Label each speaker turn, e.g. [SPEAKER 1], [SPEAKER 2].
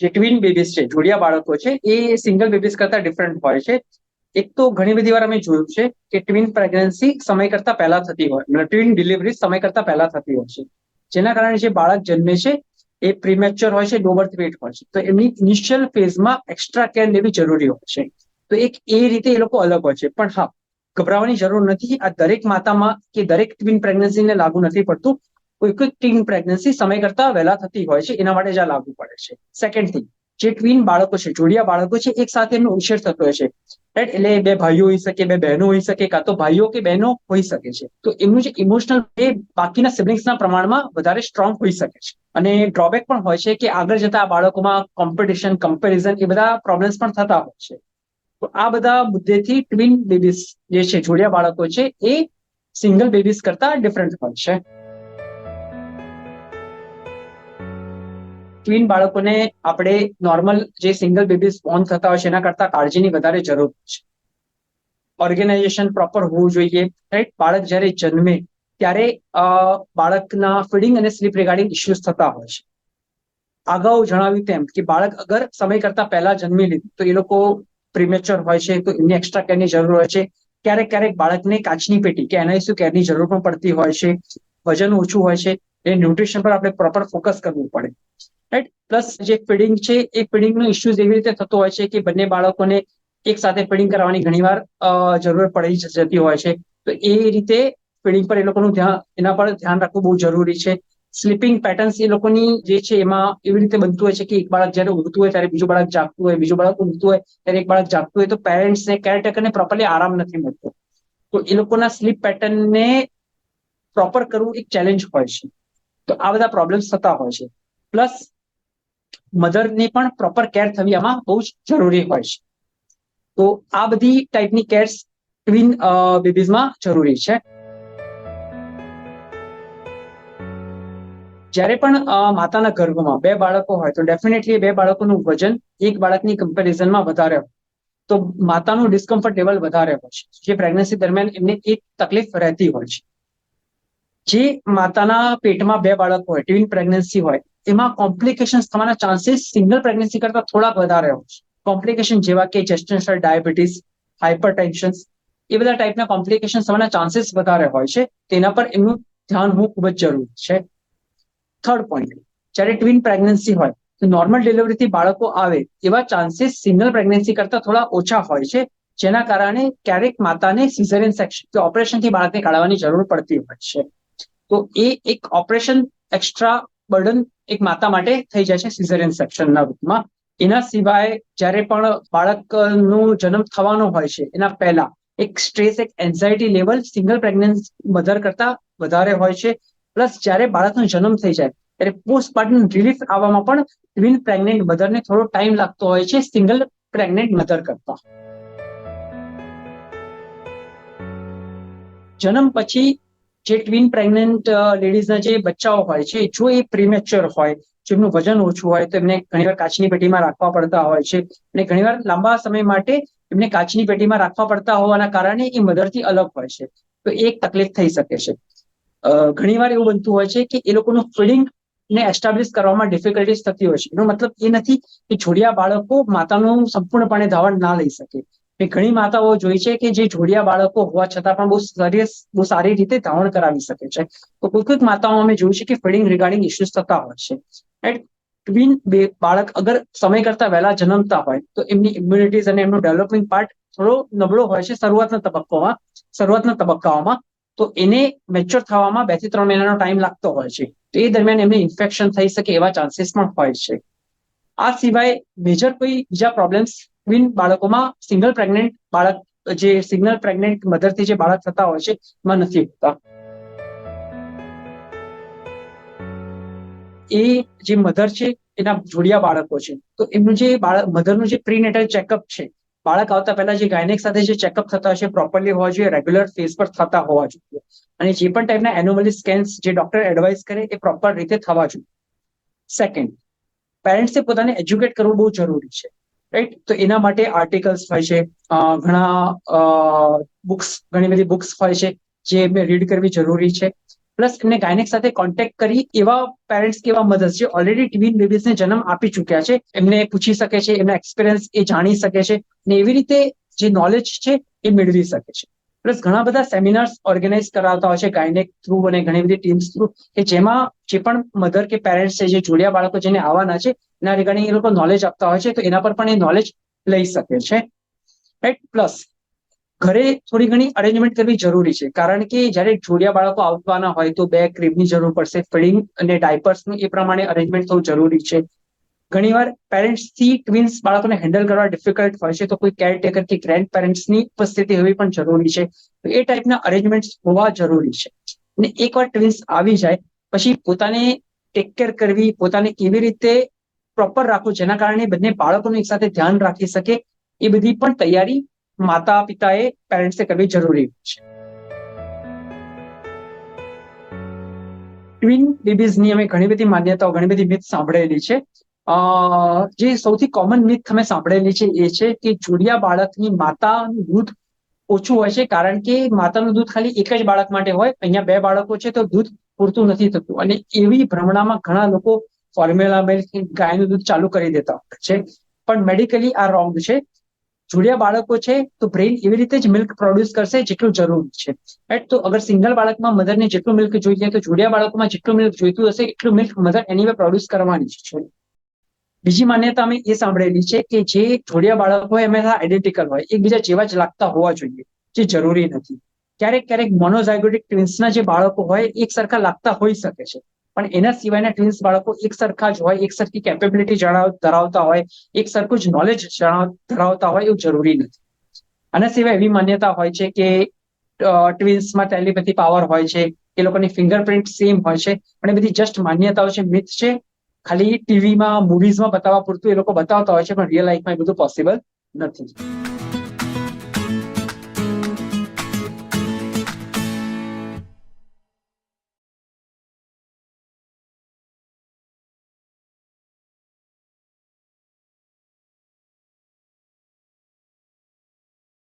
[SPEAKER 1] જે twin babies છે, જોડિયા બાળકો છે, એ સિંગલ બેબીઝ કરતા ડિફરન્ટ હોય છે. એક તો ઘણી બધી વાર અમે જોયું છે કે ટ્વિન પ્રેગ્નન્સી સમય કરતા પહેલા થતી હોય ટ્વિન ડિલિવરી સમય કરતા પહેલા થતી હોય છે. જેના કારણે જે બાળક જન્મે છે, એ પ્રીમેચ્યોર હોય છે ડોબર્થ વેટ હોય છે. તો એમની ઇનિશિયલ ફેઝમાં એક્સ્ટ્રા કેર લેવી જરૂરી હોય છે. તો એક એ રીતે એ લોકો અલગ હોય છે. પણ હા, ગભરાવાની જરૂર નથી. આ દરેક માતામાં કે દરેક ટ્વિન પ્રેગ્નન્સીને લાગુ નથી પડતું. કોઈ કોઈ ટીન પ્રેગ્નન્સી સમય કરતા વહેલા થતી હોય છે, એના માટે જ આ લાગુ પડે છે. સેકન્ડ થિંગ જે ટ્વિન બાળકો છે, જોડિયા બાળકો છે, એક સાથે એમનો ઉછેર થતો હોય છે. રાઈટ એટલે બે ભાઈઓ હોઈ શકે, બે બહેનો હોઈ શકે, કાં તો ભાઈઓ કે બહેનો હોઈ શકે છે. તો એમનું જે ઇમોશનલ એ બાકીના સિબ્લિંગ્સના પ્રમાણમાં વધારે સ્ટ્રોંગ હોઈ શકે છે. અને ડ્રોબેક પણ હોય છે કે આગળ જતા આ બાળકોમાં કોમ્પિટિશન કમ્પેરિઝન એ બધા પ્રોબ્લેમ્સ પણ થતા હોય છે. તો આ બધા મુદ્દેથી ટ્વિન બેબીસ જે છે, જોડિયા બાળકો છે, એ સિંગલ બેબીઝ કરતા ડિફરન્ટ હોય છે. ટ્વિન બાળકોને આપણે નોર્મલ જે સિંગલ બેબીઝ બોર્ન થતા હોય છે, એના કરતા કાળજીની વધારે જરૂર છે. ઓર્ગેનાઇઝેશન પ્રોપર હોવું જોઈએ રાઈટ બાળક જ્યારે જન્મે, ત્યારે બાળકના ફીડિંગ અને સ્લીપ રિગાર્ડિંગ ઇસ્યુઝ થતા હોય છે. અગાઉ જણાવ્યું તેમ કે બાળક અગર સમય કરતા પહેલા જન્મી લીધું તો એ લોકો પ્રિમેચ્યોર હોય છે, તો એમની એક્સ્ટ્રા કેરની જરૂર હોય છે. ક્યારેક ક્યારેક બાળકને કાચની પેટી કે એનાઇસુ કેરની જરૂર પણ પડતી હોય છે. વજન ઓછું હોય છે. એ ન્યુટ્રિશન પર આપણે પ્રોપર ફોકસ કરવું પડે. રાઈટ પ્લસ જે ફીડિંગ છે, એ ફીડિંગનો ઇસ્યુઝ એવી રીતે થતો હોય છે કે બંને બાળકોને એક સાથે ફીડિંગ કરવાની ઘણીવાર જરૂર પડી જતી હોય છે. તો એ રીતે ફીડિંગ પર એ લોકોનું ધ્યાન, એના પર ધ્યાન રાખવું બહુ જરૂરી છે. સ્લીપિંગ પેટર્ન્સ એ લોકોની જે છે, એમાં એવી રીતે બનતું હોય છે કે એક બાળક જ્યારે ઊંઘતું હોય, ત્યારે બીજું બાળક જાગતું હોય, બીજું બાળક ઊંઘતું હોય, ત્યારે એક બાળક જાગતું હોય, તો પેરેન્ટ્સને કેરટેકરને પ્રોપરલી આરામ નથી મળતો. તો એ લોકોના સ્લીપ પેટર્નને પ્રોપર કરવું એક ચેલેન્જ હોય છે. તો આ બધા પ્રોબ્લેમ્સ થતા હોય છે. પ્લસ મધરની પણ પ્રોપર કેર થવી આમાં બહુ જ જરૂરી હોય છે. તો આ બધી ટાઈપની કેર્સ ટ્વિન બેબીઝમાં જરૂરી છે. જ્યારે પણ માતાના ગર્ભમાં બે બાળકો હોય, તો ડેફિનેટલી બે બાળકોનું વજન એક બાળકની કમ્પેરિઝનમાં વધારે હોય. તો માતાનું ડિસ્કમ્ફર્ટ લેવલ વધારે હોય છે. જે પ્રેગ્નન્સી દરમિયાન એમને એક તકલીફ રહેતી હોય છે. જે માતાના પેટમાં બે બાળકો હોય ટ્વિન પ્રેગ્નન્સી હોય એમાં કોમ્પ્લિકેશન થવાના ચાન્સીસ સિંગલ પ્રેગ્નન્સી કરતા થોડાક વધારે હોય છે. કોમ્પ્લિકેશન જેવા કે જેસ્ટેન્શનલ ડાયાબિટીસ હાઇપર ટેન્શન એ બધા ટાઈપના કોમ્પ્લિકેશન થવાના ચાન્સીસ વધારે હોય છે. તેના પર એમનું ધ્યાન હોવું ખૂબ જ જરૂરી છે. થર્ડ પોઈન્ટ જ્યારે ટ્વિન પ્રેગ્નન્સી હોય, તો નોર્મલ ડિલિવરીથી બાળકો આવે એવા ચાન્સીસ સિંગલ પ્રેગ્નન્સી કરતા થોડા ઓછા હોય છે. જેના કારણે ક્યારેક માતાને સિઝરિયન સેક્શન કે ઓપરેશનથી બાળકને કાઢવાની જરૂર પડતી હોય છે. તો એ એક ઓપરેશન એક્સ્ટ્રા બર્ડન એક માતા માટે થઈ જાય છે સિઝરિયન સેક્શનના રૂપમાં. એના સિવાય જ્યારે પણ બાળકનો જન્મ થવાનો હોય છે, એના પહેલા એક સ્ટ્રેસ એક anxiety level single pregnant mother કરતા વધારે હોય છે. પ્લસ જ્યારે બાળકનો જન્મ થઈ જાય, ત્યારે પોસ્ટપાર્ટમ રિલીફ આવવામાં પણ ટ્વિન પ્રેગ્નેન્ટ મધરને થોડો ટાઈમ લાગતો હોય છે સિંગલ પ્રેગ્નેન્ટ મધર કરતા. જન્મ પછી જે ટ્વિન પ્રેગ્નન્ટ લેડીઝના જે બચ્ચાઓ હોય છે, જો એ પ્રીમેચ્યોર હોય, જેમનું વજન ઓછું હોય, તો એમને ઘણીવાર કાચની પેટીમાં રાખવા પડતા હોય છે. અને ઘણીવાર લાંબા સમય માટે એમને કાચની પેટીમાં રાખવા પડતા હોવાના કારણે એ મધરથી અલગ હોય છે. તો એક તકલીફ થઈ શકે છે. ઘણીવાર એવું બનતું હોય છે કે એ લોકોનું ફીડિંગ ને એસ્ટાબ્લિશ કરવામાં ડિફિકલ્ટીઝ થતી હોય છે. એનો મતલબ એ નથી કે છોડિયા બાળકો માતાનું સંપૂર્ણપણે ધાવણ ના લઈ શકે. મેં ઘણી માતાઓ જોઈ છે કે જે જોડિયા બાળકો હોવા છતાં પણ બહુ સરિયસ બહુ સારી રીતે ધાવણ કરાવી શકે છે. તો કોઈ કોઈક માતાઓ અમે જોયું છે કે ફીડિંગ રિગાર્ડિંગ ઇસ્યુઝ થતા હોય છે. એટ ટ્વિન બે બાળક અગર સમય કરતા વહેલા જન્મતા હોય, તો એમની ઇમ્યુનિટીઝ અને એમનો ડેવલપિંગ પાર્ટ થોડો નબળો હોય છે શરૂઆતના તબક્કોમાં, શરૂઆતના તબક્કાઓમાં. તો એને મેચ્યોર થવામાં બેથી ત્રણ મહિનાનો ટાઈમ લાગતો હોય છે. તો એ દરમિયાન એમને ઇન્ફેક્શન થઈ શકે એવા ચાન્સીસ પણ હોય છે. આ સિવાય મેજર કોઈ બીજા પ્રોબ્લેમ્સ ટ્વિન બાળકોમાં સિંગલ પ્રેગ્નેન્ટ બાળક, જે સિંગલ પ્રેગ્નેન્ટ મધરથી જે બાળક થતા હોય છે, એમાં નથી હોતા. એ જે મધર છે, એના જોડિયા બાળકો છે. તો એમનું જે બાળક મધરનું જે પ્રીનેટલ ચેકઅપ છે, બાળક આવતા પહેલા જે ગાયનેક સાથે જે ચેકઅપ થતા હશે પ્રોપરલી હોવા જોઈએ રેગ્યુલર ફેસ પર થતા હોવા જોઈએ. અને જે પણ ટાઈપના એનોમલી સ્કેન્સ જે ડોક્ટર એડવાઇસ કરે, એ પ્રોપર રીતે થવા જોઈએ. સેકન્ડ પેરેન્ટ્સે પોતાને એજ્યુકેટ કરવું બહુ જરૂરી છે. રાઈટ તો એના માટે આર્ટિકલ્સ હોય છે. ઘણા બુક્સ ઘણી બધી બુક્સ હોય છે જે એમને રીડ કરવી જરૂરી છે. પ્લસ એમને ગાયનેક સાથે કોન્ટેક્ટ કરી એવા પેરેન્ટ્સ કે એવા મધર્સ જે ઓલરેડી ટ્વીન બેબીઝને જન્મ આપી ચૂક્યા છે, એમને પૂછી શકે છે, એમના એક્સપિરિયન્સ એ જાણી શકે છે ને એવી રીતે જે નોલેજ છે એ મેળવી શકે છે. પ્લસ ઘણા બધા સેમિનાર્સ ઓર્ગેનાઇઝ કરાવતા હોય છે ગાયનેક થ્રુ અને ઘણી બધી ટીમ્સ થ્રુ કે જેમાં જે પણ મધર કે પેરેન્ટ્સ છે, જે જોડિયા બાળકો જેને આવવાના છે, એના રિગાર્ડિંગ એ લોકો નોલેજ આપતા હોય છે, તો એના પર પણ એ નોલેજ લઈ શકે છે. રાઈટ પ્લસ ઘરે થોડી ઘણી અરેન્જમેન્ટ કરવી જરૂરી છે, કારણ કે જ્યારે જોડિયા બાળકો આવવાના હોય તો બે ક્રીમની જરૂર પડશે ફીડિંગ અને ડાયપર્સનું એ પ્રમાણે અરેન્જમેન્ટ થવું જરૂરી છે. ઘણીવાર પેરેન્ટ્સથી ટ્વિન્સ બાળકોને હેન્ડલ કરવા ડિફિકલ્ટ હોય છે, તો કોઈ કેરટેકર કે ગ્રેન્ડ પેરેન્ટ્સની ઉપસ્થિતિ હોવી પણ જરૂરી છે. તો એ ટાઈપના અરેન્જમેન્ટ હોવા જરૂરી છે. અને એકવાર ટ્વિન્સ આવી જાય, પછી પોતાને ટેક કેર કરવી, પોતાને કેવી રીતે પ્રોપર રાખવું, જેના કારણે બંને બાળકોનું એકસાથે ધ્યાન રાખી શકે, એ બધી પણ તૈયારી માતા પિતાએ પેરેન્ટ્સે કરવી જરૂરી છે. ટ્વિન બેબીઝની અમે ઘણી બધી માન્યતાઓ, ઘણી બધી મિથ સાંભળેલી છે. જે સૌથી કોમન મિથ તમે સાંભળેલી છે એ છે કે જોડિયા બાળકની માતાનું દૂધ ઓછું હોય છે કારણ કે માતાનું દૂધ ખાલી એક જ બાળક માટે હોય. અહીંયા બે બાળકો છે તો દૂધ પૂરતું નથી થતું. અને એવી ભ્રમણામાં ઘણા લોકો ફોર્મ્યુલા મિલ્ક ગાયનું દૂધ ચાલુ કરી દેતા છે. પણ મેડિકલી આ રોંગ છે. જોડિયા બાળકો છે તો બ્રેઇન એવી રીતે જ મિલ્ક પ્રોડ્યુસ કરશે જેટલું જરૂરી છે. રાઈટ તો અગર સિંગલ બાળકમાં મધરને જેટલું મિલ્ક જોઈએ તો જોડિયા બાળકોમાં જેટલું મિલ્ક જોઈતું હશે એટલું મિલ્ક મધર એની પ્રોડ્યુસ કરવાની છે. બીજી માન્યતા અમે એ સાંભળેલી છે કે જે જોડિયા બાળકો હોય હંમેશા આઈડેન્ટિકલ હોય, એકબીજા જેવા જ લાગતા હોવા જોઈએ, જે જરૂરી નથી. ક્યારેક ક્યારેક મોનોઝાયગોટિક ટ્વિન્સના જે બાળકો હોય, એક સરખા લાગતા હોઈ શકે છે. પણ એના સિવાયના ટ્વિન્સ બાળકો એક સરખા જ હોય, એક સરખી કેપેબિલિટી ધરાવતા હોય, એક સરખું જ નોલેજ ધરાવતા હોય એવું જરૂરી નથી. આના સિવાય એવી માન્યતા હોય છે કે ટ્વિન્સમાં ટેલિપેથી પાવર હોય છે, એ લોકોની ફિંગરપ્રિન્ટ સેમ હોય છે, પણ એ બધી જસ્ટ માન્યતાઓ છે મિથ છે ખાલી ટીવીમાં મૂવીઝમાં બતાવવા પૂરતું એ લોકો બતાવતા હોય છે, પણ રિયલ લાઈફમાં એ બધું પોસિબલ નથી.